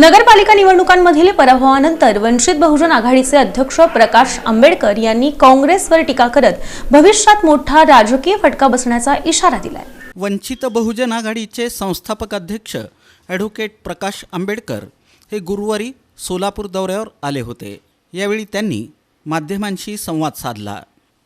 नगरपालिका निवडणुकांमधील पराभवानंतर वंचित बहुजन आघाडीचे अध्यक्ष प्रकाश आंबेडकर यांनी काँग्रेसवर टीका करत भविष्यात मोठा राजकीय फटका बसण्याचा इशारा दिलाय. वंचित बहुजन आघाडीचे संस्थापक अध्यक्ष ॲडव्होकेट प्रकाश आंबेडकर हे गुरुवारी सोलापूर दौऱ्यावर आले होते. यावेळी त्यांनी माध्यमांशी संवाद साधला.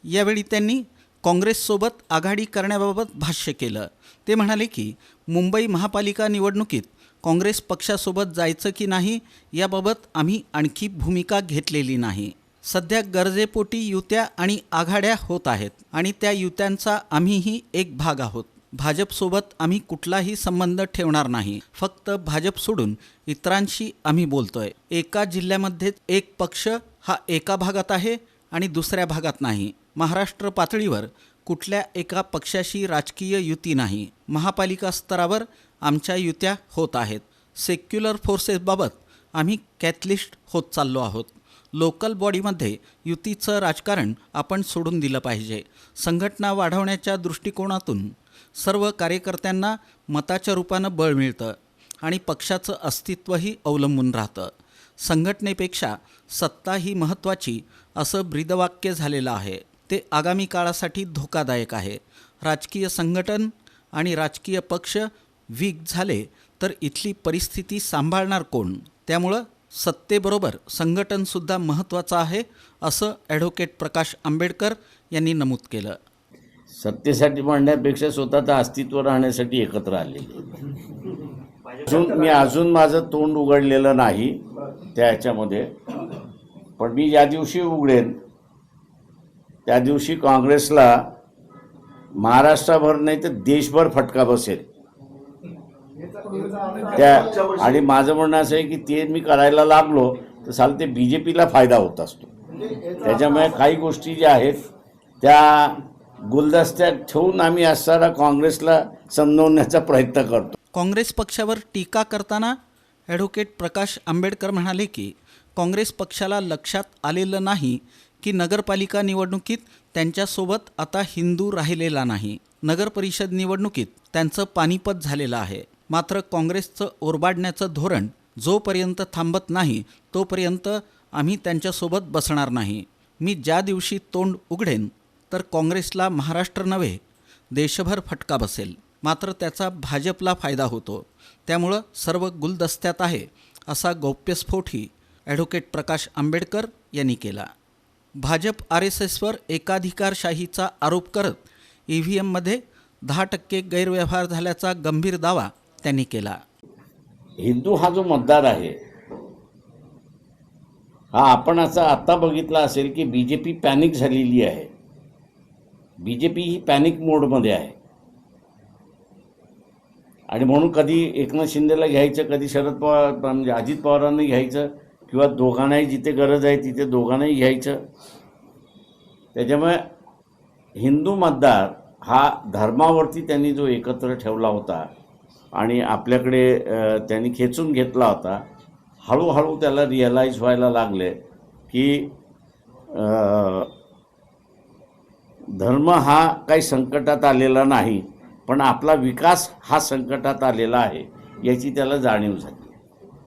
यावेळी त्यांनी काँग्रेससोबत आघाडी करण्याबाबत भाष्य केलं. ते म्हणाले की मुंबई महापालिका निवडणुकीत काँग्रेस पक्षासोबत जायचं की नाही याबाबत आम्ही आणखी भूमिका घेतलेली नाही. सध्या गरजेपोटी युत्या आणि आघाड्या होत आहेत आणि त्या युत्यांचा आम्हीही एक भाग आहोत. भाजपसोबत आम्ही कुठलाही संबंध ठेवणार नाही. फक्त भाजप सोडून इतरांशी आम्ही बोलतोय. एका जिल्ह्यामध्ये एक पक्ष हा एका भागात आहे आणि दुसऱ्या भागात नाही. महाराष्ट्र पातळीवर कुठल्या एका पक्षाशी राजकीय युती नाही. महापालिका स्तरावर आमच्या युत्या होत आहेत. सेक्युलर फोर्सेसबाबत आम्ही कॅथलिस्ट होत चाललो आहोत. लोकल बॉडीमध्ये युतीचं राजकारण आपण सोडून दिलं पाहिजे. संघटना वाढवण्याच्या दृष्टिकोनातून सर्व कार्यकर्त्यांना मताच्या रूपानं बळ मिळतं आणि पक्षाचं अस्तित्वही अवलंबून राहतं. संघटनेपेक्षा सत्ता ही महत्त्वाची असं ब्रीदवाक्य झालेलं आहे. ते आगामी काळासाठी धोकादायक आहे. राजकीय संघटन आणि राजकीय पक्ष वीक झाले तर इथली परिस्थिती सांभाळणार कोण? त्यामुळं सत्तेबरोबर संघटनसुद्धा महत्त्वाचं आहे असं ॲडव्होकेट प्रकाश आंबेडकर यांनी नमूद केलं. सत्तेसाठी म्हणण्यापेक्षा स्वतःचं अस्तित्व राहण्यासाठी एकत्र आलेले. अजून मी अजून माझं तोंड उघडलेलं नाही त्या ह्याच्यामध्ये पण मी ज्या दिवशी उघडेन त्या दिवशी काँग्रेसला महाराष्ट्राभर नाही तर देशभर फटका बसेल. त्या आणि माझं म्हणणं असं आहे की ते मी करायला लागलो तर साल ते बी जे पीला फायदा होत असतो. त्याच्यामुळे काही गोष्टी ज्या आहेत त्या गुलदस्त्यात ठेवून आम्ही असताना काँग्रेसला समजवण्याचा प्रयत्न करतो. काँग्रेस पक्षावर टीका करताना ॲडव्होकेट प्रकाश आंबेडकर म्हणाले की काँग्रेस पक्षाला लक्षात आलेलं नाही की नगरपालिका निवडणुकीत त्यांच्यासोबत आता हिंदू राहिलेला नाही. नगर परिषद निवडणुकीत त्यांचं पानिपत झालेलं आहे. मात्र काँग्रेसचं ओरबाडण्याचं धोरण जोपर्यंत थांबत नाही तोपर्यंत आम्ही त्यांच्यासोबत बसणार नाही. मी ज्या दिवशी तोंड उघडेन तर काँग्रेसला महाराष्ट्र नव्हे देशभर फटका बसेल. मात्र त्याचा भाजपला फायदा होतो. त्यामुळं सर्व गुलदस्त्यात आहे असा गौप्यस्फोटही ॲडव्होकेट प्रकाश आंबेडकर यांनी केला. भाजप आर एस एसवर एकाधिकारशाहीचा आरोप करत ई व्ही एममध्ये दहा टक्के गैरव्यवहार झाल्याचा गंभीर दावा त्यांनी केला. हिंदू हा जो मतदार आहे हा आपण असा आत्ता बघितला असेल की बी जे पी पॅनिक झालेली आहे. बी जे पी ही पॅनिक मोडमध्ये आहे. आणि म्हणून कधी एकनाथ शिंदेला घ्यायचं कधी शरद पवार म्हणजे अजित पवारांनी घ्यायचं किंवा दोघांनाही जिथे गरज आहे तिथे दोघांनाही घ्यायचं. त्याच्यामुळे हिंदू मतदार हा धर्मावरती त्यांनी जो एकत्र ठेवला होता आणि आपल्याकडे त्यांनी खेचून घेतला होता. हळूहळू त्याला रिअलाईज व्हायला लागले की धर्म हा काही संकटात आलेला नाही पण आपला विकास हा संकटात आलेला आहे याची त्याला जाणीव झाली.